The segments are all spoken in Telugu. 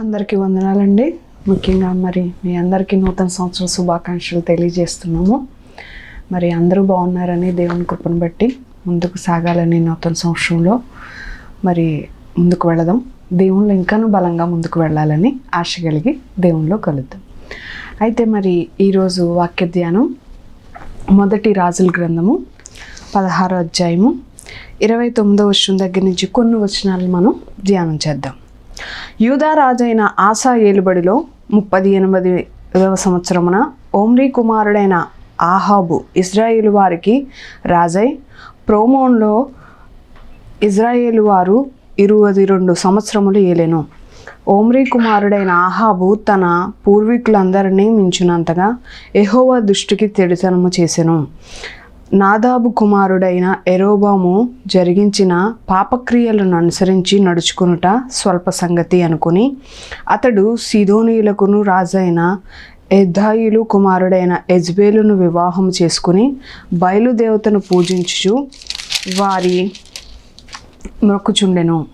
అందరికీ వందనాలండి. ముఖ్యంగా మరి మీ అందరికీ నూతన సంవత్సరం శుభాకాంక్షలు తెలియజేస్తున్నాము. మరి అందరూ బాగున్నారని దేవుని కృపను బట్టి ముందుకు సాగాలని నూతన సంవత్సరంలో మరి ముందుకు వెళదాం. దేవుళ్ళు ఇంకాను బలంగా ముందుకు వెళ్ళాలని ఆశ కలిగి దేవుళ్ళు కలుద్దాం. అయితే మరి ఈరోజు వాక్య ధ్యానం మొదటి రాజుల గ్రంథము పదహారో అధ్యాయము ఇరవై తొమ్మిదో వచ్చిన దగ్గర నుంచి కొన్ని వచనాలు మనం ధ్యానం చేద్దాం. యూదా ఆశా ఆసా ఏలుబడిలో ముప్పది ఎనిమిదివ సంవత్సరమున ఓమ్రీ కుమారుడైన ఆహాబు ఇజ్రాయేలు వారికి రాజై. ప్రోమోన్లో ఇజ్రాయేలు వారు ఇరవై రెండు సంవత్సరములు ఏలెను. ఓమ్రీ కుమారుడైన ఆహాబు తన పూర్వీకులందరినీ మించినంతగా ఎహోవా దృష్టికి తెడితనము చేసెను. నాదాబు కుమారుడైన ఎరోబాము జరిగించిన పాపక్రియలను అనుసరించి నడుచుకునుట స్వల్ప సంగతి అనుకుని అతడు సిధోనీయులకును రాజైన ఎద్దాయిలు కుమారుడైన ఎజ్బేలును వివాహం చేసుకుని బయలుదేవతను పూజించుచు వారి మొక్కుచుండెను.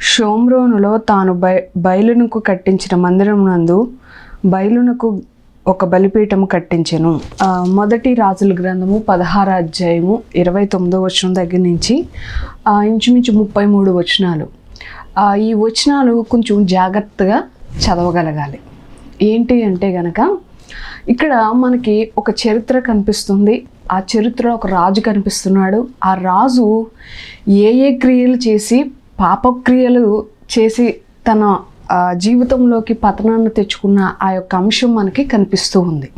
షోమ్రోనులో తాను బై బయలునకు కట్టించిన మందిరమునందు బయలునకు ఒక బలిపీఠము కట్టించెను. మొదటి రాజుల గ్రంథము పదహార అధ్యాయము ఇరవై తొమ్మిదో వచనం దగ్గర నుంచి ఆ, ఇంచుమించు ముప్పై మూడు వచనాలు. ఈ వచనాలు కొంచెం జాగ్రత్తగా చదవగలగాలి. ఏంటి అంటే గనక ఇక్కడ మనకి ఒక చరిత్ర కనిపిస్తుంది. ఆ చరిత్రలో ఒక రాజు కనిపిస్తున్నాడు. ఆ రాజు ఏ ఏ క్రియలు చేసి పాపక్రియలు చేసి తన జీవితంలోకి పతనాన్ని తెచ్చుకున్న ఆ యొక్క అంశం మనకి కనిపిస్తూ ఉంది.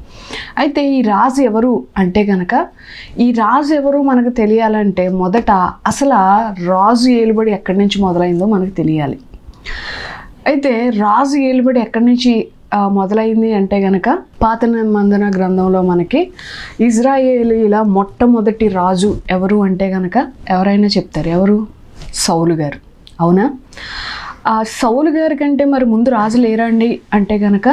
అయితే ఈ రాజు ఎవరు అంటే గనక ఈ రాజు ఎవరు మనకు తెలియాలంటే మొదట అసలు రాజు ఏలుబడి ఎక్కడి నుంచి మొదలైందో మనకు తెలియాలి. అయితే రాజు ఏలుబడి ఎక్కడి నుంచి మొదలైంది అంటే గనక పాత నిబంధన గ్రంథంలో మనకి ఇజ్రాయేలీల మొట్టమొదటి రాజు ఎవరు అంటే గనక ఎవరైనా చెప్తారు. ఎవరు? సౌలు గారు. అవునా? ఆ సౌలు గారి కంటే మరి ముందు రాజు లేరండి అంటే గనక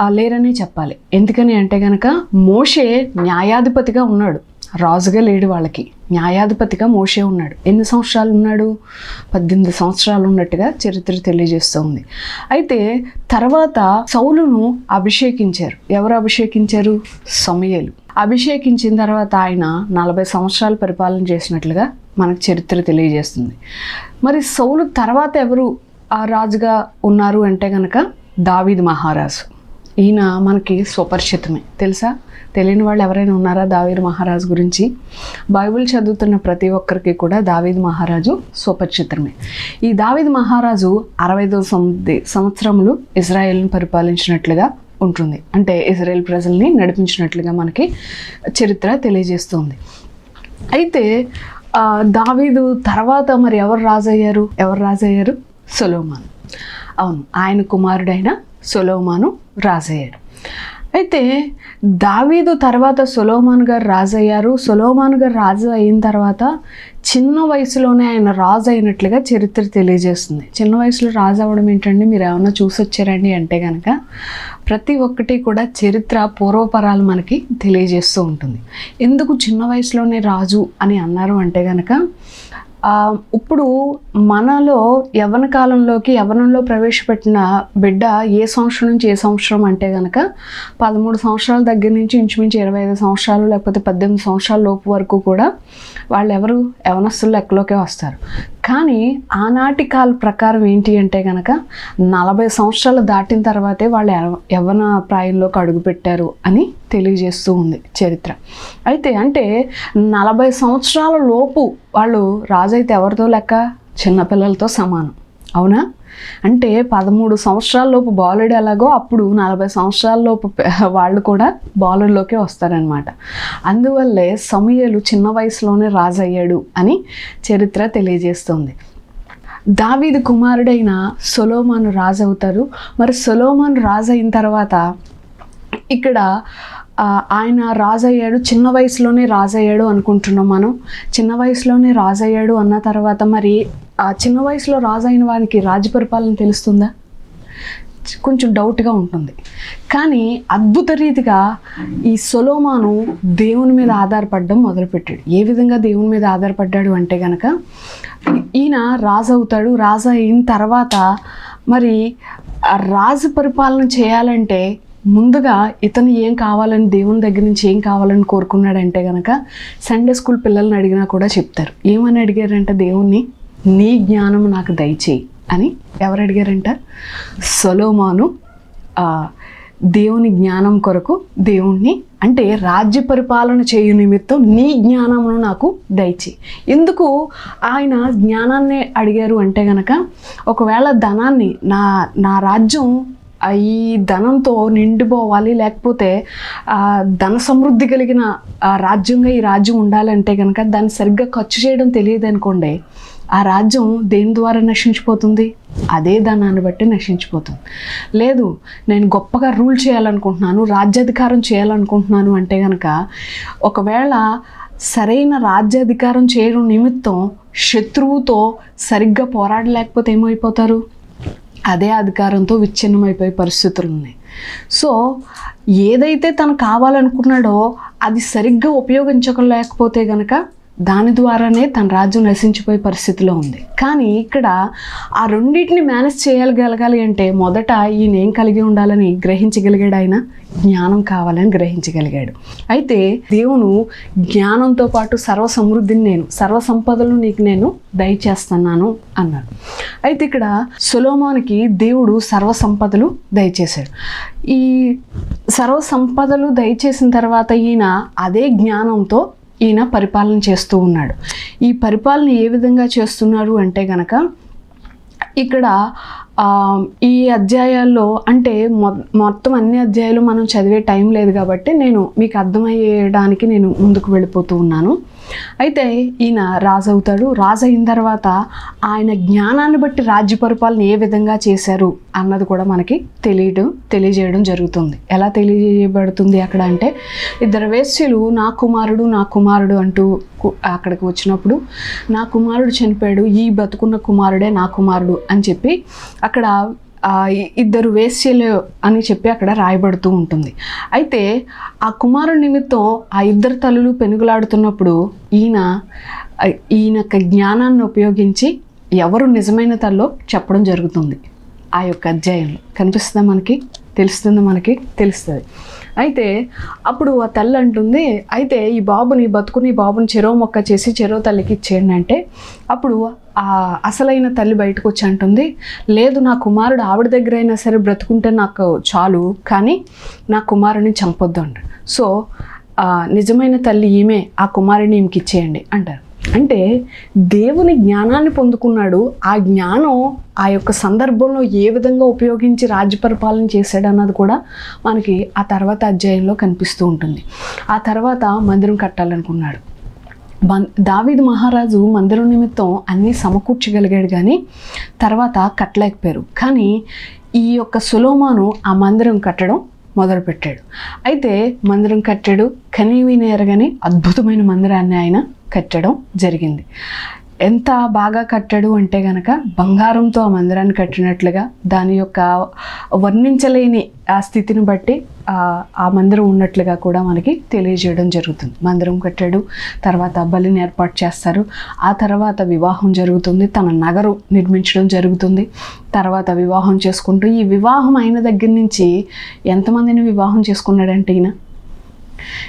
లేరనే లేరని చెప్పాలి. ఎందుకని అంటే గనక మోషే న్యాయాధిపతిగా ఉన్నాడు. రాజుగా లేడు వాళ్ళకి. న్యాయాధిపతిగా మోషే ఉన్నాడు. ఎన్ని సంవత్సరాలు ఉన్నాడు? పద్దెనిమిది సంవత్సరాలు ఉన్నట్టుగా చరిత్ర తెలియజేస్తుంది. అయితే తర్వాత సౌలును అభిషేకించారు. ఎవరు అభిషేకించారు? సమయలు. అభిషేకించిన తర్వాత ఆయన నలభై సంవత్సరాలు పరిపాలన చేసినట్లుగా మనకు చరిత్ర తెలియజేస్తుంది. మరి సౌలు తర్వాత ఎవరు ఆ రాజుగా ఉన్నారు అంటే కనుక దావీద్ మహారాజు. ఈయన మనకి స్వపరిచితమే. తెలుసా? తెలియని వాళ్ళు ఎవరైనా ఉన్నారా దావీద్ మహారాజు గురించి? బైబిల్ చదువుతున్న ప్రతి ఒక్కరికి కూడా దావీద్ మహారాజు స్వపరిచితమే ఈ దావీద్ మహారాజు అరవైదవ సంవత్సరములు ఇజ్రాయెల్ని పరిపాలించినట్లుగా ఉంటుంది. అంటే ఇజ్రాయెల్ ప్రజల్ని నడిపించినట్లుగా మనకి చరిత్ర తెలియజేస్తుంది. అయితే దావీదు తర్వాత మరి ఎవరు రాజయ్యారు? ఎవరు రాజయ్యారు? సొలోమాన్. అవును ఆయన కుమారుడైన సొలోమాను రాజయ్యాడు. అయితే దావీదు తర్వాత సొలోమాన్ గారు రాజయ్యారు. సొలోమాన్ గారు రాజు అయిన తర్వాత చిన్న వయసులోనే ఆయన రాజు అయినట్లుగా చరిత్ర తెలియజేస్తుంది. చిన్న వయసులో రాజు అవ్వడం ఏంటండి? మీరు ఏమన్నా చూసి వచ్చారండి అంటే కనుక ప్రతి ఒక్కటి కూడా చరిత్ర పూర్వపరాలు మనకి తెలియజేస్తూ ఉంటుంది. ఎందుకు చిన్న వయసులోనే రాజు అని అన్నారు అంటే కనుక ఇప్పుడు మనలో యవ్వన కాలంలోకి యవ్వనంలో ప్రవేశపెట్టిన బిడ్డ ఏ సంవత్సరం నుంచి ఏ సంవత్సరం అంటే కనుక పదమూడు సంవత్సరాల దగ్గర నుంచి ఇంచుమించు ఇరవై ఐదు సంవత్సరాలు లేకపోతే పద్దెనిమిది సంవత్సరాల లోపు వరకు కూడా వాళ్ళు ఎవరు యవనస్తులు లెక్కలోకే వస్తారు. కానీ ఆనాటి కాల ప్రకారం ఏంటి అంటే కనుక నలభై సంవత్సరాలు దాటిన తర్వాతే వాళ్ళు యవన ప్రాయంలోకి అడుగుపెట్టారు అని తెలియజేస్తూ ఉంది చరిత్ర. అయితే అంటే నలభై సంవత్సరాల లోపు వాళ్ళు రాజు అయితే ఎవరితో లెక్క? చిన్నపిల్లలతో సమానం. అవునా? అంటే పదమూడు సంవత్సరాలలోపు బాలుడు ఎలాగో అప్పుడు నలభై సంవత్సరాలలోపు వాళ్ళు కూడా బాలుడిలోకి వస్తారనమాట అందువల్లే సమయలు చిన్న వయసులోనే రాజయ్యాడు అని చరిత్ర తెలియజేస్తుంది. దావీదు కుమారుడైన సొలోమాను రాజు అవుతారు మరి సొలోమాన్ రాజు అయిన తర్వాత ఇక్కడ ఆయన రాజయ్యాడు చిన్న వయసులోనే రాజయ్యాడు అనుకుంటున్నాం మనం. చిన్న వయసులోనే రాజయ్యాడు అన్న తర్వాత మరి ఆ చిన్న వయసులో రాజు అయిన వారికి రాజ్య పరిపాలన తెలుస్తుందా? కొంచెం డౌట్గా ఉంటుంది. కానీ అద్భుత రీతిగా ఈ సొలోమాను దేవుని మీద ఆధారపడడం మొదలుపెట్టాడు. ఏ విధంగా దేవుని మీద ఆధారపడ్డాడు అంటే కనుక ఈయన రాజు అవుతాడు. రాజు అయిన తర్వాత మరి రాజు పరిపాలన చేయాలంటే ముందుగా ఇతను ఏం కావాలని దేవుని దగ్గర నుంచి ఏం కావాలని కోరుకున్నాడంటే గనక సండే స్కూల్ పిల్లల్ని అడిగినా కూడా చెప్తారు. ఏమని అడిగారంటే దేవుణ్ణి? నీ జ్ఞానం నాకు దయచేయి అని ఎవరు అడిగారంట? సొలోమాను దేవుని జ్ఞానం కొరకు దేవుణ్ణి. అంటే రాజ్య పరిపాలన చేయు నిమిత్తం నీ జ్ఞానమును నాకు దయచి ఎందుకు ఆయన జ్ఞానాన్ని అడిగారు అంటే గనక ఒకవేళ ధనాన్ని నా నా రాజ్యం ఈ ధనంతో నిండిపోవాలి లేకపోతే ధన సమృద్ధి కలిగిన ఆ రాజ్యంగా ఈ రాజ్యం ఉండాలంటే కనుక దాన్ని సరిగ్గా ఖర్చు చేయడం తెలియదు అనుకోండి ఆ రాజ్యం దేని ద్వారా నశించిపోతుంది? అదే ధనాన్ని బట్టి నశించిపోతుంది. లేదు నేను గొప్పగా రూల్ చేయాలనుకుంటున్నాను రాజ్యాధికారం చేయాలనుకుంటున్నాను అంటే కనుక ఒకవేళ సరైన రాజ్యాధికారం చేయడం నిమిత్తం శత్రువుతో సరిగ్గా పోరాడలేకపోతే ఏమైపోతారు? అదే అధికారంతో విచ్ఛిన్నమైపోయే పరిస్థితులు ఉన్నాయి సో ఏదైతే తను కావాలనుకున్నాడో అది సరిగ్గా ఉపయోగించలేకపోతే గనక దాని ద్వారానే తన రాజ్యం నశించిపోయే పరిస్థితిలో ఉంది. కానీ ఇక్కడ ఆ రెండింటిని మేనేజ్ చేయగలగాలి అంటే మొదట ఈయన ఏం కలిగి ఉండాలని గ్రహించగలిగాడు ఆయన? జ్ఞానం కావాలని గ్రహించగలిగాడు. అయితే దేవును జ్ఞానంతో పాటు సర్వ సమృద్ధిని నేను సర్వ సంపదలు నీకు నేను దయచేస్తున్నాను అన్నాడు. అయితే ఇక్కడ సులోమానికి దేవుడు సర్వ సంపదలు దయచేశాడు. ఈ సర్వ సంపదలు దయచేసిన తర్వాత ఈయన అదే జ్ఞానంతో ఈయన పరిపాలన చేస్తూ ఉన్నాడు. ఈ పరిపాలన ఏ విధంగా చేస్తున్నారు అంటే గనక ఇక్కడ ఈ అధ్యాయాల్లో అంటే మొ మొత్తం అన్ని అధ్యాయాలు మనం చదివే టైం లేదు కాబట్టి నేను మీకు అర్థమయ్యేయడానికి నేను ముందుకు వెళ్ళిపోతూ ఉన్నాను. అయితే ఈయన రాజు అవుతాడు. రాజు అయిన తర్వాత ఆయన జ్ఞానాన్ని బట్టి రాజ్య పరిపాలన ఏ విధంగా చేశారు అన్నది కూడా మనకి తెలియడం తెలియజేయడం జరుగుతుంది. ఎలా తెలియజేయబడుతుంది అక్కడ అంటే ఇద్దరు వేశ్యలు నా కుమారుడు నా కుమారుడు అంటూ అక్కడికి వచ్చినప్పుడు నా కుమారుడు చనిపోయాడు ఈ బతుకున్న కుమారుడే నా కుమారుడు అని చెప్పి అక్కడ ఇద్దరు వేశ్యలు అని చెప్పి అక్కడ రాయబడుతూ ఉంటుంది. అయితే ఆ కుమారుడి నిమిత్తం ఆ ఇద్దరు తల్లులు పెనుగులాడుతున్నప్పుడు ఈయన ఈయన యొక్క జ్ఞానాన్ని ఉపయోగించి ఎవరు నిజమైన తల్లో చెప్పడం జరుగుతుంది. ఆ యొక్క అధ్యాయంలో కనిపిస్తుందా మనకి? తెలుస్తుంది మనకి? తెలుస్తుంది. అయితే అప్పుడు ఆ తల్లి అంటుంది అయితే ఈ బాబుని బతుకుని ఈ బాబుని చెరో మొక్క చేసి చెరో తల్లికి ఇచ్చేయండి అంటే అప్పుడు ఆ అసలైన తల్లి బయటకు వచ్చి అంటుంది లేదు నా కుమారుడు ఆవిడ దగ్గర అయినా సరే బ్రతుకుంటే నాకు చాలు కానీ నా కుమారుని చంపొద్దు అంటారు సో నిజమైన తల్లి ఈమె ఆ కుమారుని ఈమెకి ఇచ్చేయండి అంటారు. అంటే దేవుని జ్ఞానాన్ని పొందుకున్నాడు. ఆ జ్ఞానం ఆ యొక్క సందర్భంలో ఏ విధంగా ఉపయోగించి రాజ్య పరిపాలన చేశాడు అన్నది కూడా మనకి ఆ తర్వాత అధ్యాయంలో కనిపిస్తూ ఉంటుంది. ఆ తర్వాత మందిరం కట్టాలనుకున్నాడు. దావీద్ మహారాజు మందిరం నిమిత్తం అన్నీ సమకూర్చగలిగాడు కానీ తర్వాత కట్టలేకపోయారు. కానీ ఈ యొక్క సులోమాను ఆ మందిరం కట్టడం మొదలుపెట్టాడు. అయితే మందిరం కట్టాడు కనీవి నేరగానే అద్భుతమైన మందిరాన్ని ఆయన కట్టడం జరిగింది. ఎంత బాగా కట్టాడు అంటే గనక బంగారంతో ఆ మందిరాన్ని కట్టినట్లుగా దాని యొక్క వర్ణించలేని ఆ స్థితిని బట్టి ఆ ఆ మందిరం ఉన్నట్లుగా కూడా మనకి తెలియజేయడం జరుగుతుంది. మందిరం కట్టాడు తర్వాత బలిని ఏర్పాటు చేస్తారు. ఆ తర్వాత వివాహం జరుగుతుంది. తన నగరు నిర్మించడం జరుగుతుంది. తర్వాత వివాహం చేసుకుంటూ ఈ వివాహం అయిన దగ్గర నుంచి ఎంతమందిని వివాహం చేసుకున్నాడంటే ఈయన?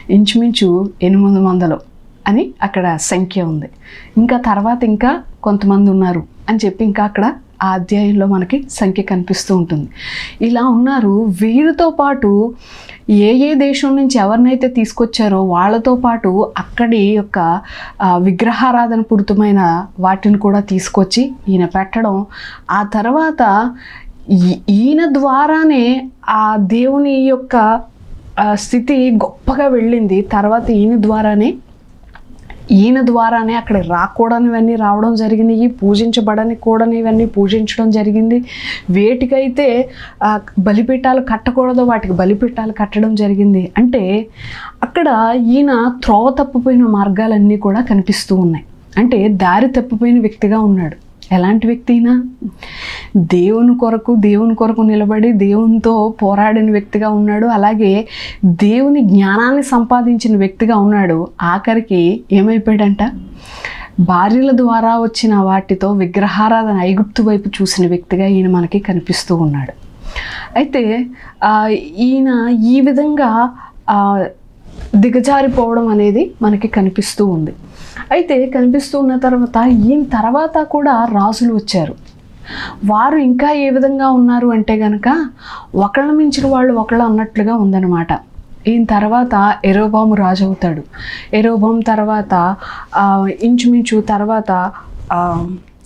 ఇంచుమించు ఎనిమిది వందలు. అని అక్కడ సంఖ్య ఉంది. ఇంకా తర్వాత ఇంకా కొంతమంది ఉన్నారు అని చెప్పి ఇంకా అక్కడ ఆ అధ్యాయంలో మనకి సంఖ్య కనిపిస్తూ ఉంటుంది. ఇలా ఉన్నారు. వీరితో పాటు ఏ ఏ దేశం నుంచి ఎవరినైతే తీసుకొచ్చారో వాళ్ళతో పాటు అక్కడి యొక్క విగ్రహారాధన పూరితమైన వాటిని కూడా తీసుకొచ్చి ఈయన పెట్టడం. ఆ తర్వాత ఈయన ద్వారానే ఆ దేవుని యొక్క స్థితి గొప్పగా వెళ్ళింది. తర్వాత ఈయన ద్వారానే ఈయన ద్వారానే అక్కడ రాకూడనివన్నీ రావడం జరిగినాయి పూజించబడని కూడనివన్నీ పూజించడం జరిగింది. వేటికైతే బలిపీఠాలు కట్టకూడదు వాటికి బలిపీఠాలు కట్టడం జరిగింది. అంటే అక్కడ ఈయన త్రోవ తప్పిపోయిన మార్గాలన్నీ కూడా కనిపిస్తూ ఉన్నాయి. అంటే దారి తప్పిపోయిన వ్యక్తిగా ఉన్నాడు. ఎలాంటి వ్యక్తి అయినా దేవుని కొరకు దేవుని కొరకు నిలబడి దేవునితో పోరాడిన వ్యక్తిగా ఉన్నాడు. అలాగే దేవుని జ్ఞానాన్ని సంపాదించిన వ్యక్తిగా ఉన్నాడు. ఆఖరికి ఏమైపోయాడంట? భార్యల ద్వారా వచ్చిన వాటితో విగ్రహారాధన ఐగుప్తు వైపు చూసిన వ్యక్తిగా ఈయన మనకి కనిపిస్తూ ఉన్నాడు. అయితే ఈయన ఈ విధంగా దిగజారిపోవడం అనేది మనకి కనిపిస్తూ ఉంది. అయితే కనిపిస్తూ ఉన్న తర్వాత ఈయన తర్వాత కూడా రాజులు వచ్చారు. వారు ఇంకా ఏ విధంగా ఉన్నారు అంటే గనక ఒకళ్ళ మించిన వాళ్ళు ఒకళ్ళు అన్నట్లుగా ఉందన్నమాట. ఈయన తర్వాత ఎరోబాము రాజు అవుతాడు ఎరోబాం తర్వాత ఇంచుమించు తర్వాత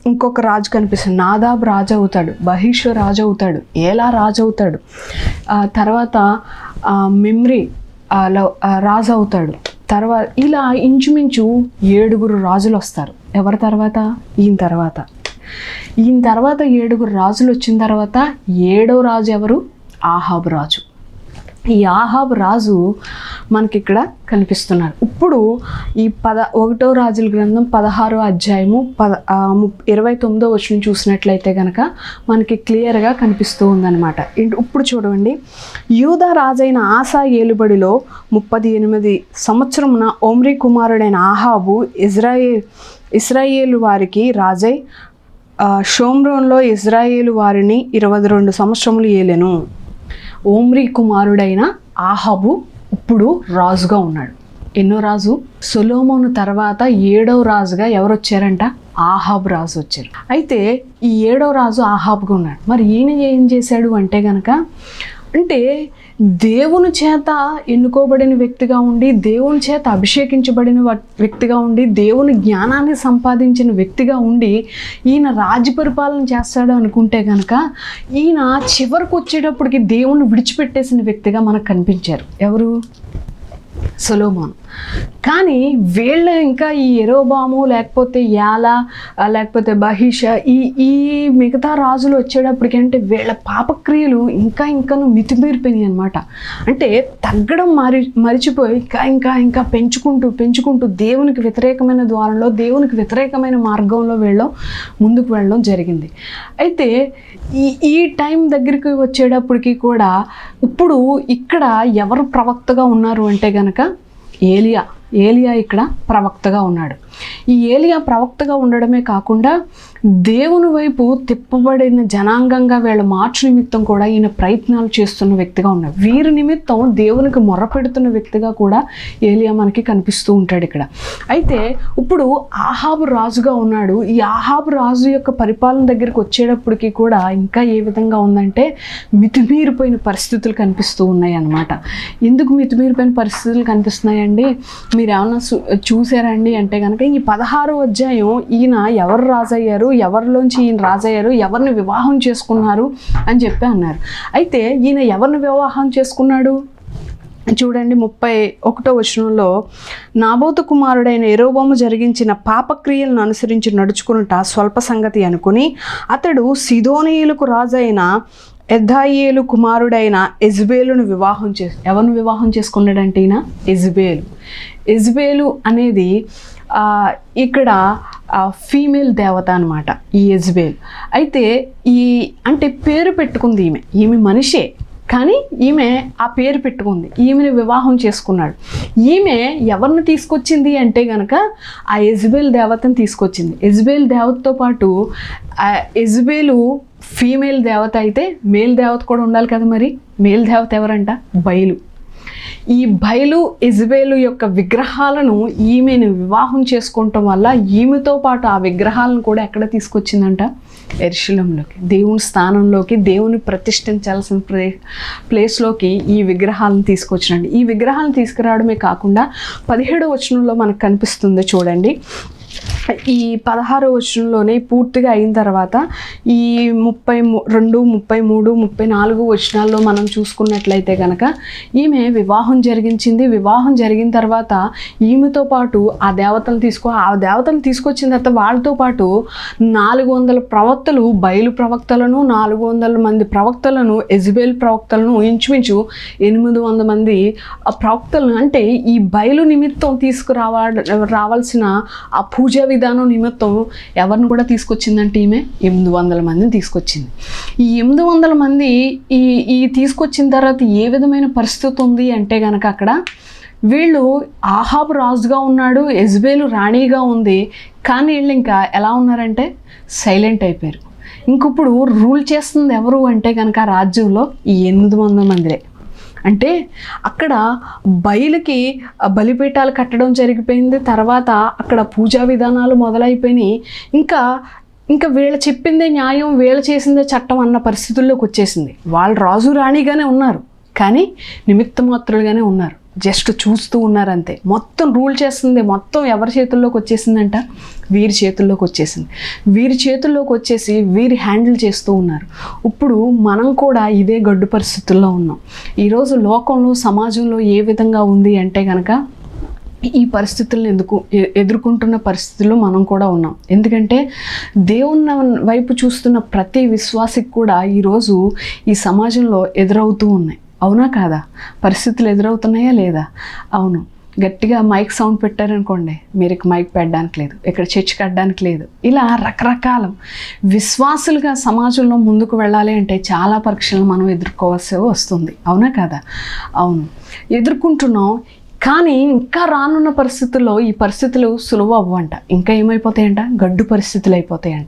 ఇంకొక రాజు కనిపిస్తుంది నాదాబ్ రాజు అవుతాడు బహిష రాజు అవుతాడు ఏలా రాజు అవుతాడు తర్వాత మిమ్రి రాజు అవుతాడు తర్వాత ఇలా ఇంచుమించు ఏడుగురు రాజులు వస్తారు. ఎవరి తర్వాత? ఈయన తర్వాత. ఈయన తర్వాత ఏడుగురు రాజులు వచ్చిన తర్వాత ఏడో రాజు ఎవరు? ఆహాబు రాజు. ఈ ఆహాబ్ రాజు మనకి ఇక్కడ కనిపిస్తున్నారు. ఇప్పుడు ఈ పద ఒకటో రాజుల గ్రంథం పదహారో అధ్యాయము పద ఇరవై తొమ్మిదో వచ్చిన చూసినట్లయితే కనుక మనకి క్లియర్గా కనిపిస్తూ ఉందన్నమాట. ఇప్పుడు చూడండి. యూదా రాజైన ఆసా ఏలుబడిలో ముప్పది ఎనిమిది సంవత్సరమున ఓమ్రీ కుమారుడైన ఆహాబు ఇజ్రాయేల్ ఇస్రాయేల్ వారికి రాజై షోమ్రోన్లో ఇజ్రాయేలు వారిని ఇరవై రెండు సంవత్సరములు ఏలెను. ఓమ్రీ కుమారుడైన ఆహాబు ఇప్పుడు రాజుగా ఉన్నాడు. ఎన్నో రాజు? సొలోమోను తర్వాత ఏడవ రాజుగా ఎవరు వచ్చారంట ఆహాబ్ రాజు వచ్చారు. అయితే ఈ ఏడవ రాజు ఆహాబ్గా ఉన్నాడు. మరి ఈయన ఏం చేశాడు అంటే గనక అంటే దేవుని చేత ఎన్నుకోబడిన వ్యక్తిగా ఉండి దేవుని చేత అభిషేకించబడిన వ- వ్యక్తిగా ఉండి దేవుని జ్ఞానాన్ని సంపాదించిన వ్యక్తిగా ఉండి ఈయన రాజ్య పరిపాలన చేస్తాడు అనుకుంటే కనుక ఈయన చివరికి వచ్చేటప్పటికి దేవుణ్ణి విడిచిపెట్టేసిన వ్యక్తిగా మనకు కనిపించారు. ఎవరు? సొలోమోన్. కానీ వీళ్ళ ఇంకా ఈ ఎరోబాము లేకపోతే యాల లేకపోతే బహిష ఈ ఈ మిగతా రాజులు వచ్చేటప్పటికంటే వీళ్ళ పాపక్రియలు ఇంకా ఇంకాను మితిమీరిపోయినాయి అనమాట అంటే తగ్గడం మరి మరిచిపోయి ఇంకా ఇంకా ఇంకా పెంచుకుంటూ పెంచుకుంటూ దేవునికి వ్యతిరేకమైన ద్వారంలో దేవునికి వ్యతిరేకమైన మార్గంలో వెళ్ళడం ముందుకు వెళ్ళడం జరిగింది. అయితే ఈ ఈ టైం దగ్గరికి వచ్చేటప్పటికి కూడా ఇప్పుడు ఇక్కడ ఎవరు ప్రవక్తగా ఉన్నారు అంటే కనుక ఏలియా. ఏలియా ఇక్కడ ప్రవక్తగా ఉన్నాడు. ఈ ఏలియా ప్రవక్తగా ఉండడమే కాకుండా దేవుని వైపు తిప్పబడిన జనాంగంగా వీళ్ళ మార్చు నిమిత్తం కూడా ఈయన ప్రయత్నాలు చేస్తున్న వ్యక్తిగా ఉన్నాడు వీరి నిమిత్తం దేవునికి మొరపెడుతున్న వ్యక్తిగా కూడా ఏలియా మనకి కనిపిస్తూ ఉంటాడు ఇక్కడ. అయితే ఇప్పుడు ఆహాబు రాజుగా ఉన్నాడు. ఈ ఆహాబు రాజు యొక్క పరిపాలన దగ్గరికి వచ్చేటప్పటికి కూడా ఇంకా ఏ విధంగా ఉందంటే మితిమీరిపోయిన పరిస్థితులు కనిపిస్తూ ఉన్నాయి అన్నమాట. ఎందుకు మితిమీరిపోయిన పరిస్థితులు కనిపిస్తున్నాయండి? మీరు ఏమన్నా చూ- చూసారండి అంటే కనుక ఈ పదహారు అధ్యాయం ఈయన ఎవరు రాజయ్యారు ఎవరిలోంచి ఈయన రాజయ్యారు ఎవరిని వివాహం చేసుకున్నారు అని చెప్పి అన్నారు. అయితే ఈయన ఎవరిని వివాహం చేసుకున్నాడు? చూడండి ముప్పై ఒకటో వచనంలో నాబోతు కుమారుడైన ఎరోబోము జరిగించిన పాపక్రియలను అనుసరించి నడుచుకున్నట స్వల్ప సంగతి అనుకుని అతడు సిధోనీయులకు రాజైన ఎద్దాయేలు కుమారుడైన ఎజ్బేలును వివాహం చే ఎవరిని వివాహం చేసుకున్నాడంటే ఈయన? ఎజ్బేలు ఎజ్బేలు అనేది ఇక్కడ ఫీమేల్ దేవత అనమాట ఈ యజ్బేల్ అయితే ఈ అంటే పేరు పెట్టుకుంది ఈమె. ఈమె మనిషే కానీ ఈమె ఆ పేరు పెట్టుకుంది. ఈమెను వివాహం చేసుకున్నాడు. ఈమె ఎవరిని తీసుకొచ్చింది అంటే గనక ఆ ఎజ్బేల్ దేవతను తీసుకొచ్చింది. ఎజ్బేల్ దేవతతో పాటు ఆ ఎజ్బేలు ఫీమేల్ దేవత అయితే మేల్ దేవత కూడా ఉండాలి కదా మరి? మేల్ దేవత ఎవరంట? బయలు. ఈ బయలు ఇజ్బేలు యొక్క విగ్రహాలను ఈమెను వివాహం చేసుకోవటం వల్ల ఈమెతో పాటు ఆ విగ్రహాలను కూడా ఎక్కడ తీసుకొచ్చిందంట? ఎర్షిలంలోకి దేవుని స్థానంలోకి దేవుని ప్రతిష్ఠించాల్సిన ప్లే ప్లేస్లోకి ఈ విగ్రహాలను తీసుకొచ్చినండి. ఈ విగ్రహాలను తీసుకురావడమే కాకుండా పదిహేడో వచనంలో మనకు కనిపిస్తుంది చూడండి. ఈ పదహారో వచనంలోనే పూర్తిగా అయిన తర్వాత ఈ ముప్పై ము- రెండు ముప్పై మూడు ముప్పై నాలుగు వచనాల్లో మనం చూసుకున్నట్లయితే కనుక ఈమె వివాహం జరిగించింది. వివాహం జరిగిన తర్వాత ఈమెతో పాటు ఆ దేవతలు తీసుకో ఆ దేవతలు తీసుకొచ్చిన తర్వాత వాళ్ళతో పాటు నాలుగు వందల ప్రవక్తలు బయలు ప్రవక్తలను నాలుగు వందల మంది ప్రవక్తలను ఎజిబేల్ ప్రవక్తలను ఇంచుమించు ఎనిమిది వందల మంది ప్రవక్తలను అంటే ఈ బయలు నిమిత్తం తీసుకురావ రావాల్సిన ఆ పూజా విధానం నిమిత్తం ఎవరిని కూడా తీసుకొచ్చిందంటే ఈమె? ఎనిమిది వందల మందిని తీసుకొచ్చింది. ఈ ఎనిమిది వందల మంది ఈ ఈ తీసుకొచ్చిన తర్వాత ఏ విధమైన పరిస్థితి ఉంది అంటే కనుక అక్కడ వీళ్ళు ఆహాబ్ రాజుగా ఉన్నాడు ఎజ్బేలు రాణిగా ఉంది కానీ వీళ్ళు ఇంకా ఎలా ఉన్నారంటే సైలెంట్ అయిపోయారు. ఇంకప్పుడు రూల్ చేస్తుంది ఎవరు అంటే కనుక రాజ్యంలో ఈ ఎనిమిది వందల మందిరే అంటే అక్కడ బయలుకి బలిపీఠాలు కట్టడం జరిగిపోయింది. తర్వాత అక్కడ పూజా విధానాలు మొదలైపోయినాయి. ఇంకా ఇంకా వీళ్ళు చెప్పిందే న్యాయం వీళ్ళు చేసిందే చట్టం అన్న పరిస్థితుల్లోకి వచ్చేసింది. వాళ్ళు రాజు రాణిగానే ఉన్నారు. కానీ నిమిత్తమాత్రులుగానే ఉన్నారు. జస్ట్ చూస్తూ ఉన్నారంతే. మొత్తం రూల్ చేస్తుంది. మొత్తం ఎవరి చేతుల్లోకి వచ్చేసిందంట? వీరి చేతుల్లోకి వచ్చేసింది. వీరి చేతుల్లోకి వచ్చేసి వీరి హ్యాండిల్ చేస్తూ ఉన్నారు. ఇప్పుడు మనం కూడా ఇదే గడ్డు పరిస్థితుల్లో ఉన్నాం. ఈరోజు లోకంలో సమాజంలో ఏ విధంగా ఉంది అంటే కనుక ఈ పరిస్థితులను ఎందుకు ఎదుర్కొంటున్న పరిస్థితుల్లో మనం కూడా ఉన్నాం. ఎందుకంటే దేవుని వైపు చూస్తున్న ప్రతి విశ్వాసికి కూడా ఈరోజు ఈ సమాజంలో ఎదురవుతూ ఉన్నాయి. అవునా కాదా? పరిస్థితులు ఎదురవుతున్నాయా లేదా? అవును. గట్టిగా మైక్ సౌండ్ పెట్టారనుకోండి మీరు ఇక మైక్ పెట్టడానికి లేదు ఇక్కడ చర్చ్ కట్టడానికి లేదు. ఇలా రకరకాల విశ్వాసులుగా సమాజంలో ముందుకు వెళ్ళాలి అంటే చాలా పరీక్షలు మనం ఎదుర్కోవాల్సి వస్తుంది. అవునా కాదా? అవును. ఎదుర్కొంటున్నాం కానీ ఇంకా రానున్న పరిస్థితుల్లో ఈ పరిస్థితులు సులువు అవ్వంట. ఇంకా ఏమైపోతాయంట? గడ్డు పరిస్థితులు అయిపోతాయంట.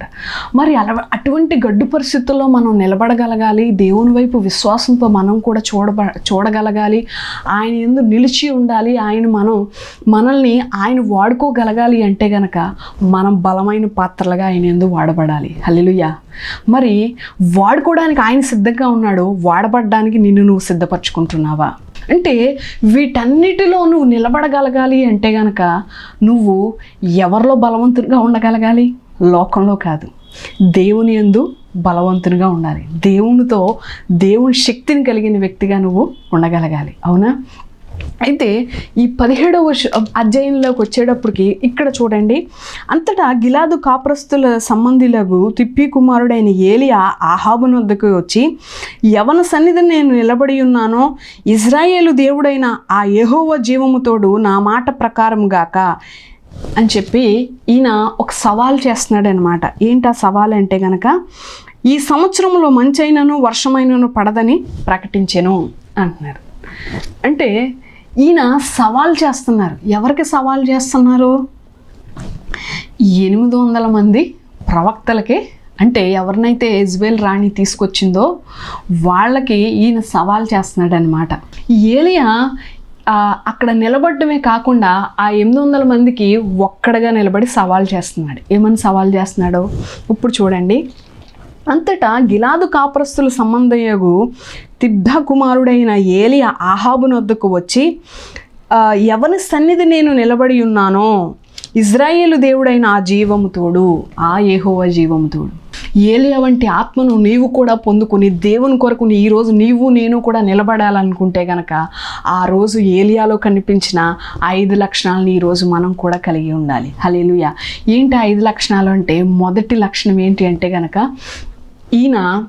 మరి అలా అటువంటి గడ్డు పరిస్థితుల్లో మనం నిలబడగలగాలి దేవుని వైపు విశ్వాసంతో మనం కూడా చూడబ చూడగలగాలి ఆయన ఎందు నిలిచి ఉండాలి ఆయన మనం మనల్ని ఆయన వాడుకోగలగాలి అంటే గనక మనం బలమైన పాత్రలుగా ఆయన ఎందు వాడబడాలి. హల్లెలూయా. మరి వాడుకోవడానికి ఆయన సిద్ధంగా ఉన్నాడు వాడబడ్డానికి నిన్ను నువ్వు సిద్ధపరచుకుంటున్నావా? అంటే వీటన్నిటిలో నువ్వు నిలబడగలగాలి అంటే గనక నువ్వు ఎవరిలో బలవంతుడిగా ఉండగలగాలి? లోకంలో కాదు. దేవుని యందు బలవంతునిగా ఉండాలి. దేవునితో దేవుని శక్తిని కలిగిన వ్యక్తిగా నువ్వు ఉండగలగాలి. అవునా? అయితే ఈ పదిహేడవ వర్ష అధ్యాయంలోకి వచ్చేటప్పటికి ఇక్కడ చూడండి అంతటా గిలాదు కాపురస్తుల సంబంధిలకు తిప్పి కుమారుడైన ఏలియా ఆహాబును వద్దకు వచ్చి యవన సన్నిధిని నేను నిలబడి ఉన్నానో ఇజ్రాయేలు దేవుడైన ఆ యహోవ జీవముతోడు నా మాట ప్రకారం గాక అని చెప్పి ఈయన ఒక సవాల్ చేస్తున్నాడు అనమాట ఏంటి ఆ సవాల్ అంటే గనక ఈ సంవత్సరంలో మంచైనను వర్షమైనను పడదని ప్రకటించెను అంటున్నారు. అంటే ఈయన సవాల్ చేస్తున్నారు. ఎవరికి సవాల్ చేస్తున్నారు? ఎనిమిది వందల మంది ప్రవక్తలకి అంటే ఎవరినైతే ఎజ్బేల్ రాణి తీసుకొచ్చిందో వాళ్ళకి ఈయన సవాల్ చేస్తున్నాడు అనమాట ఏలియా అక్కడ నిలబడమే కాకుండా ఆ ఎనిమిది వందల మందికి ఒక్కడగా నిలబడి సవాల్ చేస్తున్నాడు. ఏమని సవాల్ చేస్తున్నాడో? ఇప్పుడు చూడండి. అంతటా గిలాదు కాపురస్తుల సంబంధయగు తిబ్ధ కుమారుడైన ఏలియా ఆహాబునొద్దకు వచ్చి ఎవరి సన్నిధి నేను నిలబడి ఉన్నానో? ఇజ్రాయేలు దేవుడైన ఆ జీవము తోడు ఆ ఏహోవ జీవము తోడు. ఏలియా వంటి ఆత్మను నీవు కూడా పొందుకుని దేవుని కొరకు ఈరోజు నీవు నేను కూడా నిలబడాలనుకుంటే గనక ఆ రోజు ఏలియాలో కనిపించిన ఐదు లక్షణాలను ఈరోజు మనం కూడా కలిగి ఉండాలి. హలేలుయ ఏంటి ఐదు లక్షణాలు అంటే? మొదటి లక్షణం ఏంటి అంటే గనక ఈయన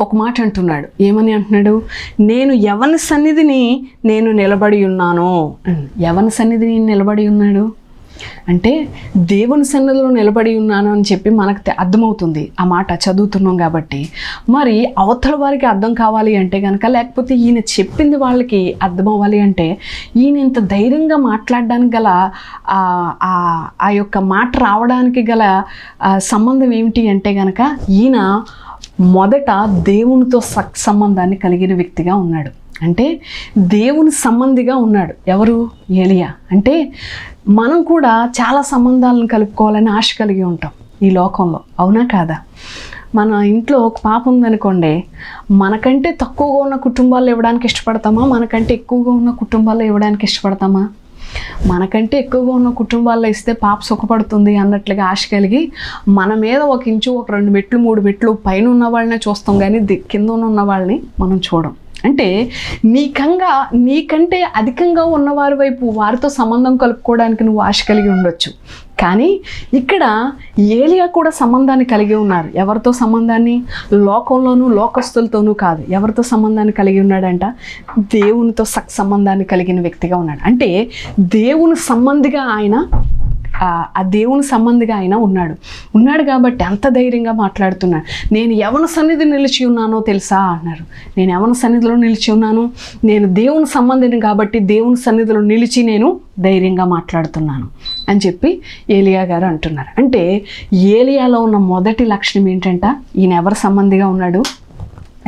ఒక మాట అంటున్నాడు. ఏమని అంటున్నాడు? నేను ఎవరి సన్నిధిని నేను నిలబడి ఉన్నాను. ఎవరి సన్నిధిని నిలబడి ఉన్నాడు? అంటే దేవుని సన్నిధిలో నిలబడి ఉన్నాను అని చెప్పి మనకు అర్థమవుతుంది. ఆ మాట చదువుతున్నాం కాబట్టి. మరి అవతల వారికి అర్థం కావాలి అంటే కనుక లేకపోతే ఈయన చెప్పింది వాళ్ళకి అర్థం అవ్వాలి అంటే ఈయన ఇంత ధైర్యంగా మాట్లాడడానికి గల ఆ- యొక్క మాట రావడానికి గల సంబంధం ఏమిటి అంటే కనుక ఈయన మొదట దేవునితో సక్ సంబంధాన్ని కలిగిన వ్యక్తిగా ఉన్నాడు. అంటే దేవుని సంబంధిగా ఉన్నాడు. ఎవరు? ఏలియా. అంటే మనం కూడా చాలా సంబంధాలను కలుపుకోవాలని ఆశ కలిగి ఉంటాం ఈ లోకంలో. అవునా కాదా? మన ఇంట్లో ఒక పాప ఉందనుకోండి మనకంటే తక్కువగా ఉన్న కుటుంబాలు ఇవ్వడానికి ఇష్టపడతామా? మనకంటే ఎక్కువగా ఉన్న కుటుంబాల్లో ఇవ్వడానికి ఇష్టపడతామా? మనకంటే ఎక్కువగా ఉన్న కుటుంబాల్లో ఇస్తే పాప సుఖపడుతుంది అన్నట్లుగా ఆశ కలిగి మన మీద ఒక ఇంచు ఒక రెండు మెట్లు మూడు మెట్లు పైన ఉన్న వాళ్ళనే చూస్తాం కానీ కింద ఉన్న వాళ్ళని మనం చూడం. అంటే నీకంగా నీకంటే అధికంగా ఉన్నవారి వైపు వారితో సంబంధం కలుపుకోవడానికి నువ్వు ఆశ కలిగి ఉండొచ్చు. కానీ ఇక్కడ ఏలియా కూడా సంబంధాన్ని కలిగి ఉన్నారు. ఎవరితో సంబంధాన్ని? లోకంలోనూ లోకస్తులతోనూ కాదు. ఎవరితో సంబంధాన్ని కలిగి ఉన్నాడంట? దేవునితో సక్ సంబంధాన్ని కలిగిన వ్యక్తిగా ఉన్నాడు. అంటే దేవుని సంబంధిగా ఆయన ఆ దేవుని సంబంధిగా ఆయన ఉన్నాడు. ఉన్నాడు కాబట్టి అంత ధైర్యంగా మాట్లాడుతున్నాడు. నేను ఎవరి సన్నిధి నిలిచి ఉన్నానో తెలుసా? అన్నారు. నేను ఎవరి సన్నిధిలో నిలిచి ఉన్నాను? నేను దేవుని సంబంధిని కాబట్టి దేవుని సన్నిధిలో నిలిచి నేను ధైర్యంగా మాట్లాడుతున్నాను అని చెప్పి ఏలియా గారు అంటున్నారు. అంటే ఏలియాలో ఉన్న మొదటి లక్షణం ఏంటంట? ఈయన ఎవరి సంబంధిగా ఉన్నాడు?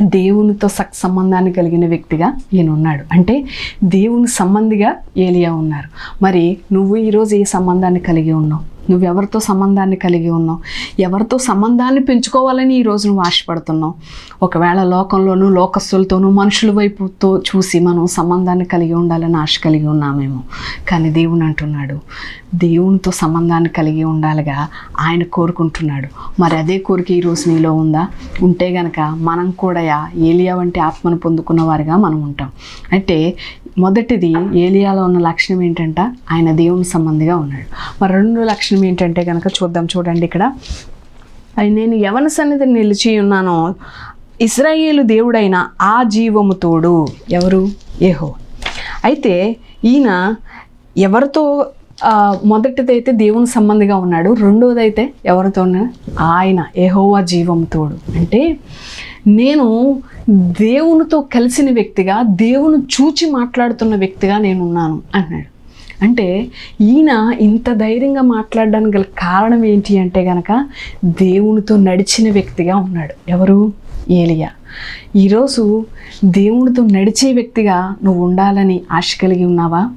దేవునితో సక్ సంబంధాన్ని కలిగిన వ్యక్తిగా ఈయన ఉన్నాడు. అంటే దేవుని సంబంధిగా ఏలియా ఉన్నారు. మరి నువ్వు ఈరోజు ఏ సంబంధాన్ని కలిగి ఉన్నావు? నువ్వెవరితో సంబంధాన్ని కలిగి ఉన్నావు? ఎవరితో సంబంధాన్ని పెంచుకోవాలని ఈరోజు నువ్వు ఆశపడుతున్నావు? ఒకవేళ లోకంలోనూ లోకస్తులతోనూ మనుషుల వైపుతో చూసి మనం సంబంధాన్ని కలిగి ఉండాలని ఆశ కలిగి ఉన్నామేమో. కానీ దేవుని అంటున్నాడు దేవునితో సంబంధాన్ని కలిగి ఉండాలిగా ఆయన కోరుకుంటున్నాడు. మరి అదే కోరిక ఈరోజు నీలో ఉందా? ఉంటే గనక మనం కూడా ఏలియా వంటి ఆత్మను పొందుకున్న వారిగా మనం ఉంటాం. అంటే మొదటిది ఏలియాలో ఉన్న లక్షణం ఏంటంట? ఆయన దేవుని సంబంధిగా ఉన్నాడు. మరి రెండు లక్షణం ఏంటంటే కనుక చూద్దాం చూడండి ఇక్కడ. నేను యవన సన్నిధి నిలిచి ఉన్నానో ఇస్రాయేలు దేవుడైన ఆ జీవము తోడు. ఎవరు? ఏహో అయితే ఈయన ఎవరితో మొదటిదైతే దేవుని సంబంధిగా ఉన్నాడు రెండోదైతే ఎవరితో ఆయన ఏహోవా జీవము తోడు. అంటే నేను దేవునితో కలిసిన వ్యక్తిగా దేవుని చూచి మాట్లాడుతున్న వ్యక్తిగా నేను ఉన్నాను అన్నాడు. అంటే ఈయన ఇంత ధైర్యంగా మాట్లాడడానికి గల కారణం ఏంటి అంటే గనక దేవునితో నడిచిన వ్యక్తిగా ఉన్నాడు. ఎవరు? ఏలియా. ఈరోజు దేవునితో నడిచే వ్యక్తిగా నువ్వు ఉండాలని ఆశ కలిగి ఉన్నావా?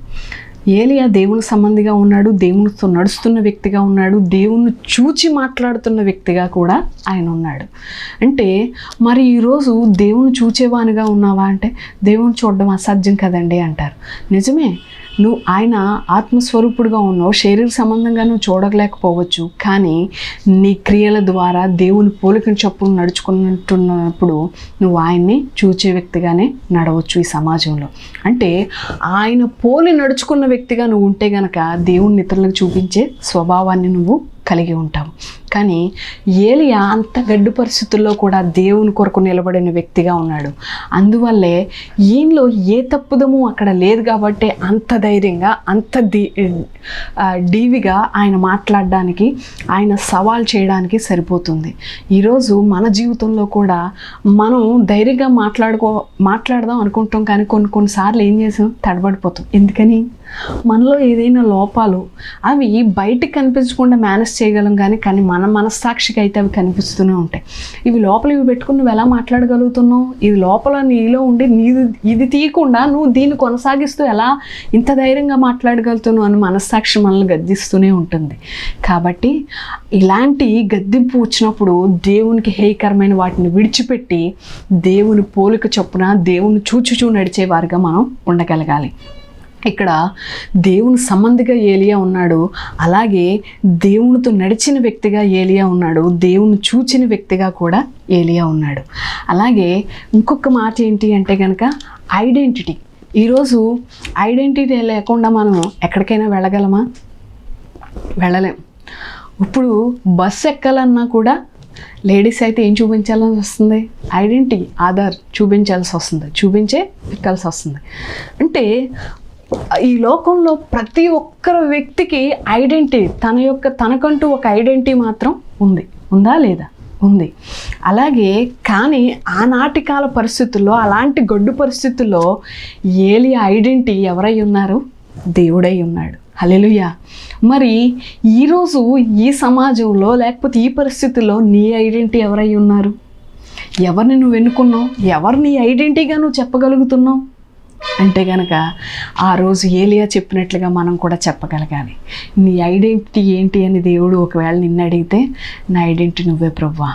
ఏలియా దేవుని సంబంధిగా ఉన్నాడు దేవునితో నడుస్తున్న వ్యక్తిగా ఉన్నాడు దేవుణ్ణి చూచి మాట్లాడుతున్న వ్యక్తిగా కూడా ఆయన ఉన్నాడు. అంటే మరి ఈరోజు దేవుని చూచేవానిగా ఉన్నావా అంటే దేవుని చూడడం అసాధ్యం కదండి అంటారు. నిజమే? నువ్వు ఆయన ఆత్మస్వరూపుడుగా ఉన్నావు శరీర సంబంధంగా నువ్వు చూడలేకపోవచ్చు. కానీ నీ క్రియల ద్వారా దేవుని పోలికను చొప్పున నడుచుకున్నట్టున్నప్పుడు నువ్వు ఆయన్ని చూచే వ్యక్తిగానే నడవచ్చు ఈ సమాజంలో. అంటే ఆయన పోలి నడుచుకున్న వ్యక్తిగా నువ్వు ఉంటే గనక దేవుని ఇతరులకు చూపించే స్వభావాన్ని నువ్వు కలిగి ఉంటాం. కానీ ఏలియా అంత గడ్డు పరిస్థితుల్లో కూడా దేవుని కొరకు నిలబడిన వ్యక్తిగా ఉన్నాడు. అందువల్లే ఈయనలో ఏ తప్పుదము అక్కడ లేదు కాబట్టి అంత ధైర్యంగా అంత దీ డీవిగా ఆయన మాట్లాడడానికి ఆయన సవాల్ చేయడానికి సరిపోతుంది. ఈరోజు మన జీవితంలో కూడా మనం ధైర్యంగా మాట్లాడుకో మాట్లాడదాం అనుకుంటాం కానీ కొన్ని కొన్నిసార్లు ఏం చేసాం? తడబడిపోతాం. ఎందుకని? మనలో ఏదైనా లోపాలు అవి బయటకు కనిపించకుండా మేనేజ్ చేయగలం కానీ కానీ మన మనస్సాక్షికి అయితే అవి కనిపిస్తూనే ఉంటాయి. ఇవి లోపల ఇవి పెట్టుకుని నువ్వు ఎలా మాట్లాడగలుగుతున్నావు? ఇది లోపల నీలో ఉండి నీది ఇది తీయకుండా నువ్వు దీన్ని కొనసాగిస్తూ ఎలా ఇంత ధైర్యంగా మాట్లాడగలుగుతున్నావు అని మనస్సాక్షి మనల్ని గద్దిస్తూనే ఉంటుంది. కాబట్టి ఇలాంటి గద్దింపు వచ్చినప్పుడు దేవునికి హేయకరమైన వాటిని విడిచిపెట్టి దేవుని పోలిక చొప్పున దేవుని చూచుచూ నడిచేవారుగా మనం ఉండగలగాలి. ఇక్కడ దేవుని సంబంధిగా ఏలియా ఉన్నాడు. అలాగే దేవునితో నడిచిన వ్యక్తిగా ఏలియా ఉన్నాడు. దేవుని చూచిన వ్యక్తిగా కూడా ఏలియా ఉన్నాడు. అలాగే ఇంకొక మాట ఏంటి అంటే కనుక ఐడెంటిటీ. ఈరోజు ఐడెంటిటీ లేకుండా మనం ఎక్కడికైనా వెళ్ళగలమా? వెళ్ళలేం. ఇప్పుడు బస్సు ఎక్కాలన్నా కూడా లేడీస్ అయితే ఏం చూపించాల్సి వస్తుంది? ఐడెంటిటీ ఆధార్ చూపించాల్సి వస్తుంది. చూపించే ఎక్కాల్సి వస్తుంది. అంటే ఈ లోకంలో ప్రతి ఒక్క వ్యక్తికి ఐడెంటిటీ తన యొక్క తనకంటూ ఒక ఐడెంటిటీ మాత్రం ఉంది. ఉందా లేదా? ఉంది. అలాగే కానీ ఆనాటి కాల పరిస్థితుల్లో అలాంటి గొడ్డు పరిస్థితుల్లో ఏలి ఐడెంటిటీ ఎవరై ఉన్నారు? దేవుడై ఉన్నాడు. హల్లెలూయా. మరి ఈరోజు ఈ సమాజంలో లేకపోతే ఈ పరిస్థితుల్లో నీ ఐడెంటిటీ ఎవరై ఉన్నారు? ఎవరిని నువ్వు ఎన్నుకున్నావు? ఎవరిని ఐడెంటిటీగా నువ్వు చెప్పగలుగుతున్నావు? అంటే కనుక ఆ రోజు ఏలియా చెప్పినట్లుగా మనం కూడా చెప్పగలగాలి. నీ ఐడెంటిటీ ఏంటి అని దేవుడు ఒకవేళ నిన్ను అడిగితే నా ఐడెంటిటీ నువ్వే ప్రవ్వా.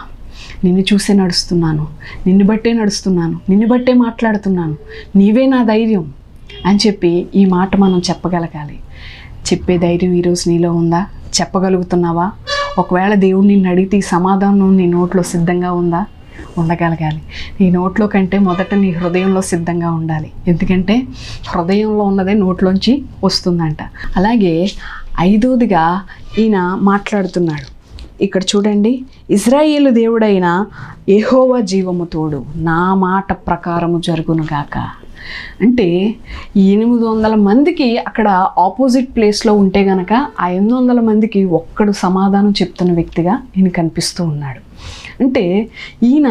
నిన్ను చూసే నడుస్తున్నాను. నిన్ను బట్టే నడుస్తున్నాను. నిన్ను బట్టే మాట్లాడుతున్నాను. నీవే నా ధైర్యం అని చెప్పి ఈ మాట మనం చెప్పగలగాలి. చెప్పే ధైర్యం ఈరోజు నీలో ఉందా? చెప్పగలుగుతున్నావా? ఒకవేళ దేవుడు నిన్ను అడిగితే ఈ సమాధానం నీ నోట్లో సిద్ధంగా ఉందా? ఉండగలగాలి నీ నోట్లో కంటే మొదట నీ హృదయంలో సిద్ధంగా ఉండాలి. ఎందుకంటే హృదయంలో ఉన్నదే నోట్లోంచి వస్తుందంట. అలాగే ఐదోదిగా ఈయన మాట్లాడుతున్నాడు. ఇక్కడ చూడండి ఇజ్రాయేలు దేవుడైన ఎహోవ జీవము తోడు నా మాట ప్రకారము జరుగునుగాక అంటే ఎనిమిది వందల మందికి అక్కడ ఆపోజిట్ ప్లేస్లో ఉంటే గనక ఆ ఎనిమిది వందల మందికి ఒక్కడు సమాధానం చెప్తున్న వ్యక్తిగా ఈయన కనిపిస్తూ ఉన్నాడు. అంటే ఈయన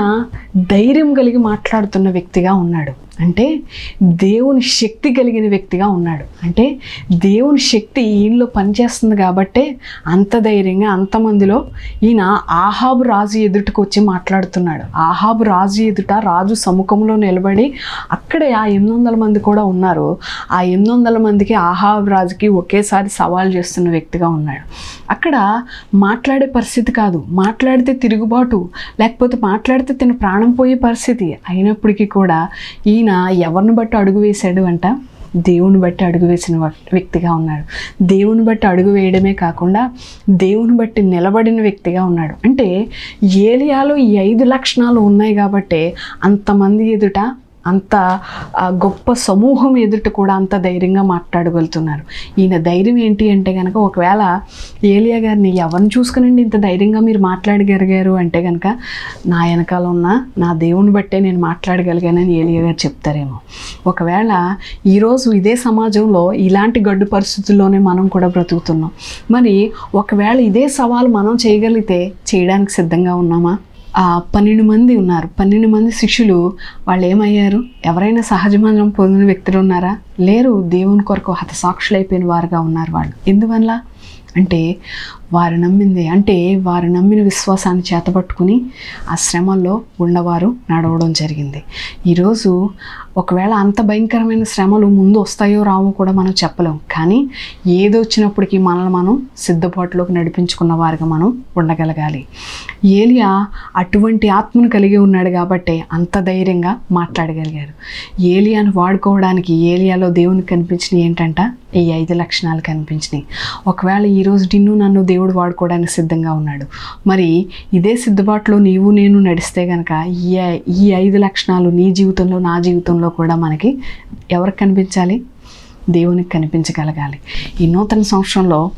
ధైర్యం కలిగి మాట్లాడుతున్న వ్యక్తిగా ఉన్నాడు. అంటే దేవుని శక్తి కలిగిన వ్యక్తిగా ఉన్నాడు. అంటే దేవుని శక్తి ఈయనలో పనిచేస్తుంది కాబట్టే అంత ధైర్యంగా అంతమందిలో ఈయన ఆహాబు రాజు ఎదుటకు వచ్చి మాట్లాడుతున్నాడు. ఆహాబు రాజు ఎదుట రాజు సముఖంలో నిలబడి అక్కడే ఆ ఎనిమిది వందల మంది కూడా ఉన్నారు. ఆ ఎనిమిది వందల మందికి ఆహాబు రాజుకి ఒకేసారి సవాల్ చేస్తున్న వ్యక్తిగా ఉన్నాడు. అక్కడ మాట్లాడే పరిస్థితి కాదు. మాట్లాడితే తిరుగుబాటు లేకపోతే మాట్లాడితే తిన ప్రాణం పోయే పరిస్థితి అయినప్పటికీ కూడా ఈయన ఎవరిని బట్టి అడుగు వేశాడు అంట? దేవుని బట్టి అడుగు వేసిన వ- వ్యక్తిగా ఉన్నాడు. దేవుని బట్టి అడుగు వేయడమే కాకుండా దేవుని బట్టి నిలబడిన వ్యక్తిగా ఉన్నాడు. అంటే ఏలియాలో ఈ ఐదు లక్షణాలు ఉన్నాయి కాబట్టి అంతమంది ఎదుట అంత గొప్ప సమూహం ఎదుట కూడా అంత ధైర్యంగా మాట్లాడగలుగుతున్నారు. ఈయన ధైర్యం ఏంటి అంటే కనుక ఒకవేళ ఏలియా గారిని ఎవరిని చూసుకునండి ఇంత ధైర్యంగా మీరు మాట్లాడగలిగారు అంటే కనుక నా వెనకాల ఉన్న నా దేవుని బట్టే నేను మాట్లాడగలిగానని ఏలియా గారు చెప్తారేమో. ఒకవేళ ఈరోజు ఇదే సమాజంలో ఇలాంటి గడ్డు పరిస్థితుల్లోనే మనం కూడా బ్రతుకుతున్నాం. మరి ఒకవేళ ఇదే సవాలు మనం చేయగలిగితే చేయడానికి సిద్ధంగా ఉన్నామా? పన్నెండు మంది ఉన్నారు. పన్నెండు మంది శిష్యులు వాళ్ళు ఏమయ్యారు ఎవరైనా సహజమానం పొందిన వ్యక్తులు ఉన్నారా? లేరు. దేవుని కొరకు హతసాక్షులైపోయిన వారుగా ఉన్నారు వాళ్ళు. ఎందువల్ల? అంటే వారు నమ్మింది అంటే వారు నమ్మిన విశ్వాసాన్ని చేతపట్టుకుని ఆ శ్రమల్లో ఉన్నవారు నడవడం జరిగింది. ఈరోజు ఒకవేళ అంత భయంకరమైన శ్రమలు ముందు వస్తాయో రావో కూడా మనం చెప్పలేం. కానీ ఏది వచ్చినప్పటికీ మనల్ని మనం సిద్ధపాటులోకి నడిపించుకున్న వారిగా మనం ఉండగలగాలి. ఏలియా అటువంటి ఆత్మను కలిగి ఉన్నాడు కాబట్టి అంత ధైర్యంగా మాట్లాడగలిగారు ఏలియాను వాడుకోవడానికి ఏలియాలో దేవునికి కనిపించిన ఏంటంట? ఈ ఐదు లక్షణాలు కనిపించినాయి ఒకవేళ ఈరోజు నిన్ను నన్ను దేవుడు వాడుకోవడానికి సిద్ధంగా ఉన్నాడు. మరి ఇదే సిద్ధపాటులో నీవు నేను నడిస్తే కనుక ఈ ఈ ఐదు లక్షణాలు నీ జీవితంలో నా జీవితంలో కూడా మనకి ఎవరికి కనిపించాలి? దేవునికి కనిపించగలగాలి. ఈ నూతన సంవత్సరంలో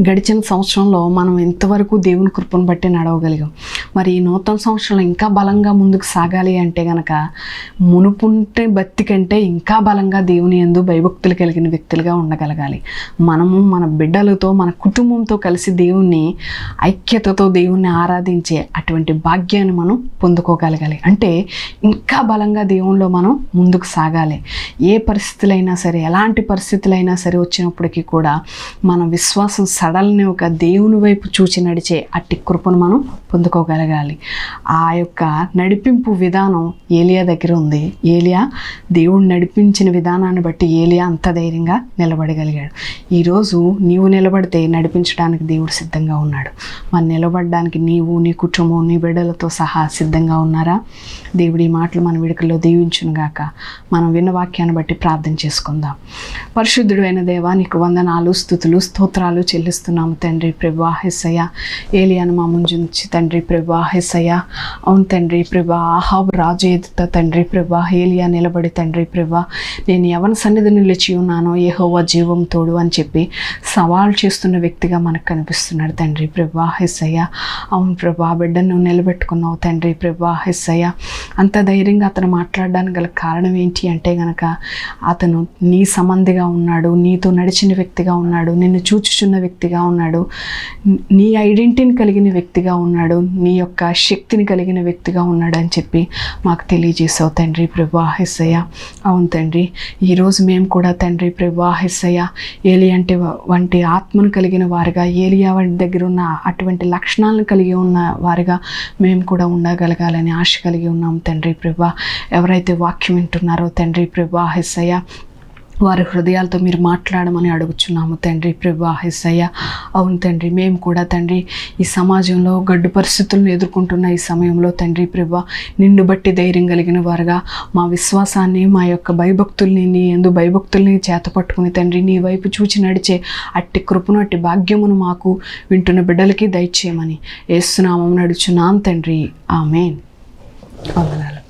గడిచిన సంవత్సరంలో మనం ఎంతవరకు దేవుని కృపను బట్టి నడవగలిగాం? మరి ఈ నూతన సంవత్సరంలో ఇంకా బలంగా ముందుకు సాగాలి అంటే గనక మునుపుంటే బత్తి కంటే ఇంకా బలంగా దేవుని ఎందు భయభక్తులు కలిగిన వ్యక్తులుగా ఉండగలగాలి. మనము మన బిడ్డలతో మన కుటుంబంతో కలిసి దేవుణ్ణి ఐక్యతతో దేవుణ్ణి ఆరాధించే అటువంటి భాగ్యాన్ని మనం పొందుకోగలగాలి. అంటే ఇంకా బలంగా దేవునిలో మనం ముందుకు సాగాలి. ఏ పరిస్థితులైనా సరే ఎలాంటి పరిస్థితులైనా సరే వచ్చినప్పటికీ కూడా మన విశ్వాసం సడల్ని ఒక దేవుని వైపు చూచి నడిచే అట్టి కృపను మనం పొందుకోగలగాలి. ఆ యొక్క నడిపింపు విధానం ఏలియా దగ్గర ఉంది. ఏలియా దేవుడు నడిపించిన విధానాన్ని బట్టి ఏలియా అంత ధైర్యంగా నిలబడగలిగాడు. ఈరోజు నీవు నిలబడితే నడిపించడానికి దేవుడు సిద్ధంగా ఉన్నాడు. మరి నిలబడడానికి నీవు నీ కుటుంబం నీ బిడ్డలతో సహా సిద్ధంగా ఉన్నారా? దేవుడి మాటలు మన విడుకల్లో దీవించునుగాక మనం విన్న వాక్యాన్ని బట్టి ప్రార్థన చేసుకుందాం. పరిశుద్ధుడు అయిన దేవా నీకు వందనాలు స్థుతులు స్తోత్రాలు అప్పగిస్తున్నాము తండ్రి ప్రభా హెస్సయ్య ఏలియాను మా ముందుంచి తండ్రి ప్రభా హెస్సయ్య అవును తండ్రి ప్రభా ఆహాబ్ రాజు ఎదుట తండ్రి ప్రభా ఏలియా నిలబడి తండ్రి ప్రభా నేను ఎవరి సన్నిధిని నిలిచి ఉన్నానో ఏహోవా జీవం తోడు అని చెప్పి సవాల్ చేస్తున్న వ్యక్తిగా మనకు కనిపిస్తున్నాడు తండ్రి ప్రభా హెస్సయ్య అవును ప్రభా బిడ్డను నిలబెట్టుకున్నావు తండ్రి ప్రభా హెస్సయ్య అంత ధైర్యంగా అతను మాట్లాడడానికి గల కారణం ఏంటి అంటే గనక అతను నీ సంబంధిగా ఉన్నాడు నీతో నడిచిన వ్యక్తిగా ఉన్నాడు నిన్ను చూచుచున్న వ్యక్తిగా ఉన్నాడు. నీ ఐడెంటిటీని కలిగిన వ్యక్తిగా ఉన్నాడు. నీ యొక్క శక్తిని కలిగిన వ్యక్తిగా ఉన్నాడు అని చెప్పి మాకు తెలియజేసావు తండ్రి ప్రభా హెస్సయ్య అవును తండ్రి ఈరోజు మేము కూడా తండ్రి ప్రభా హెస్సయ్య ఏలి అంటే వంటి ఆత్మను కలిగిన వారుగా ఏలియా వంటి దగ్గర ఉన్న అటువంటి లక్షణాలను కలిగి ఉన్న వారుగా మేము కూడా ఉండగలగాలని ఆశ కలిగి ఉన్నాం తండ్రి ప్రభా. ఎవరైతే వాక్యం వింటున్నారో తండ్రి ప్రభా హెస్సయ్య వారి హృదయాలతో మీరు మాట్లాడమని అడుగుచున్నాము తండ్రి ప్రభా హెస్సయ్య అవును తండ్రి మేము కూడా తండ్రి ఈ సమాజంలో గడ్డు పరిస్థితులను ఎదుర్కొంటున్న ఈ సమయంలో తండ్రి ప్రభా నిన్ను బట్టి ధైర్యం కలిగిన వారుగా మా విశ్వాసాన్ని మా యొక్క భయభక్తుల్ని నీ ఎందు భయభక్తుల్ని చేతపట్టుకుని తండ్రి నీ వైపు చూచి నడిచే అట్టి కృపను అట్టి భాగ్యమును మాకు వింటున్న బిడ్డలకి దయచేయమని ఏసునామం నడుచున్నాం తండ్రి. ఆమెన్. వందనాలు.